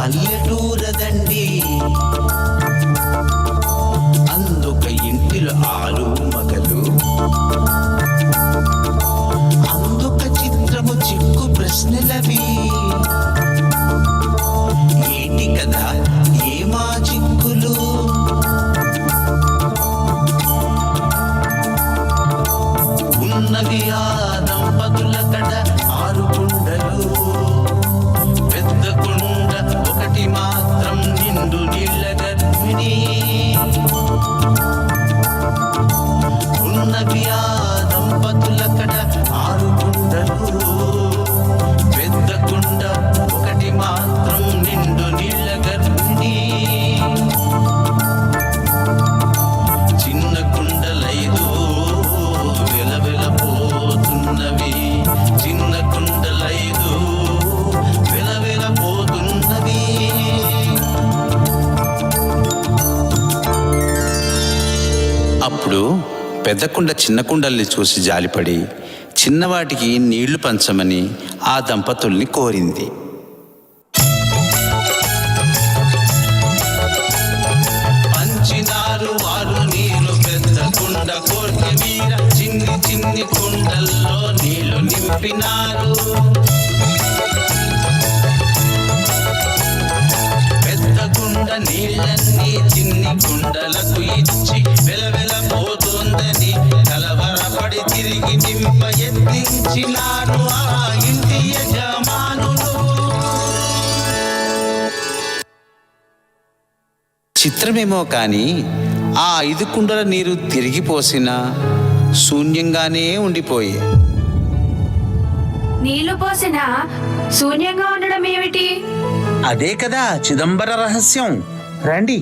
పల్లెటూరదండి అందుక ఇంటిలో ఆలు మగలు. అందుక చిత్రము చిక్కు ప్రశ్నలవి. ఏంటి కదా ఏమా అప్పుడు పెద్ద కుండ చిన్న కుండల్ని చూసి జాలిపడి చిన్నవాటికి నీళ్ళు పంచమని ఆ దంపతుల్ని కోరింది. పంచినారు వారు పెద్ద కుండ మీద చిన్ని చిన్ని కుండల్లో నీళ్ళు నింపినారు. పెద్ద కుండ నీళ్ళన్నీ చిన్ని కుండలకు ఇచ్చి వెలవె తిరిగి నింప యత్నించినారు ఆ ఇంటి యజమానులు. చిత్రమేమో కానీ ఆ ఐదు కుండల నీరు తిరిగి పోసినా శూన్యంగానే ఉండిపోయే. నీళ్ళు పోసినా శూన్యంగా ఉండడం ఏమిటి? అదే కదా చిదంబర రహస్యం. రండి.